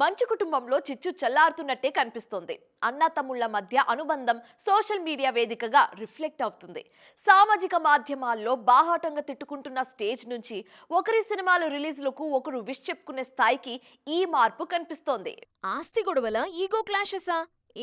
మంచు కుటుంబంలో చిచ్చు చల్లారుతున్నట్టే కనిపిస్తోంది. అన్న తమ్ముళ్ళ మధ్య అనుబంధం సోషల్ మీడియా వేదికగా రిఫ్లెక్ట్ అవుతుంది. సామాజిక మాధ్యమాల్లో బాహాటంగా తిట్టుకుంటున్న స్టేజ్ నుంచి ఒకరి సినిమాలు రిలీజ్లకు ఒకరు విష్ చెప్పుకునే స్థాయికి ఈ మార్పు కనిపిస్తోంది. ఆస్తి గొడవల? ఈగో క్లాషెసా?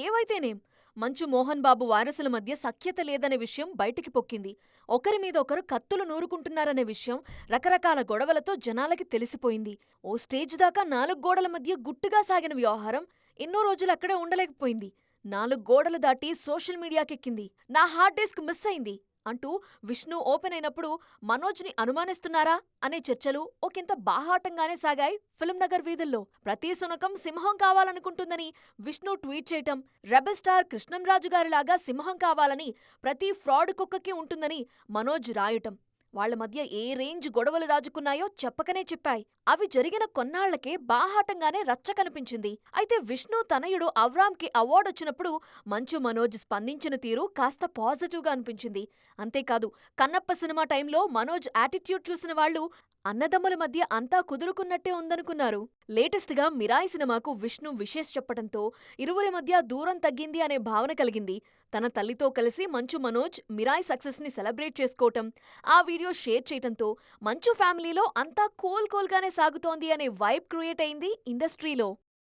ఏవైతేనేం? మంచు మోహన్ బాబు వారసుల మధ్య సఖ్యత లేదనే విషయం బయటికి పొక్కింది. ఒకరి మీద ఒకరు కత్తులు నూరుకుంటున్నారనే విషయం రకరకాల గొడవలతో జనాలకి తెలిసిపోయింది. ఓ స్టేజ్ దాకా నాలుగు గోడల మధ్య గుట్టుగా సాగిన వ్యవహారం ఎన్నో రోజులు అక్కడే ఉండలేకపోయింది. నాలుగు గోడలు దాటి సోషల్ మీడియాకెక్కింది. నా హార్డ్ డిస్క్ మిస్ అయింది. అంటూ విష్ణు ఓపెన్ అయినప్పుడు మనోజ్ని అనుమానిస్తున్నారా? అనే చర్చలు ఒకంత బాహాటంగానే సాగాయి ఫిల్మ్ నగర్ వీధుల్లో. ప్రతి సునకం సింహం కావాలనుకుంటుందని విష్ణు ట్వీట్ చేయటం రెబల్ స్టార్ కృష్ణంరాజు గారిలాగా సింహం కావాలని ప్రతి ఫ్రాడ్ కుక్కకి ఉంటుందని మనోజ్ రాయటం. వాళ్ళ మధ్య ఏ రేంజ్ గొడవలు రాజుకున్నాయో చెప్పకనే చెప్పాయి. అవి జరిగిన కొన్నాళ్ళకే బాహాటంగానే రచ్చ కనిపించింది. అయితే విష్ణు తనయుడు అవ్రామ్కి అవార్డు వచ్చినప్పుడు మంచు మనోజ్ స్పందించిన తీరు కాస్త పాజిటివ్గా అనిపించింది. అంతేకాదు కన్నప్ప సినిమా టైంలో మనోజ్ యాటిట్యూడ్ చూసిన వాళ్ళు అన్నదమ్ముల మధ్య అంతా కుదురుకున్నట్టే ఉందనుకున్నారు. లేటెస్ట్గా మిరాయి సినిమాకు విష్ణు విశేష్ చెప్పడంతో ఇరువురి మధ్య దూరం తగ్గింది అనే భావన కలిగింది. తన తల్లితో కలిసి మంచు మనోజ్ మిరాయి సక్సెస్ని సెలబ్రేట్ చేసుకోవటం ఆ వీడియో షేర్ చేయటంతో మంచు ఫ్యామిలీలో అంతా కూల్ కోల్గానే సాగుతోంది అనే వైబ్ క్రియేట్ అయింది ఇండస్ట్రీలో.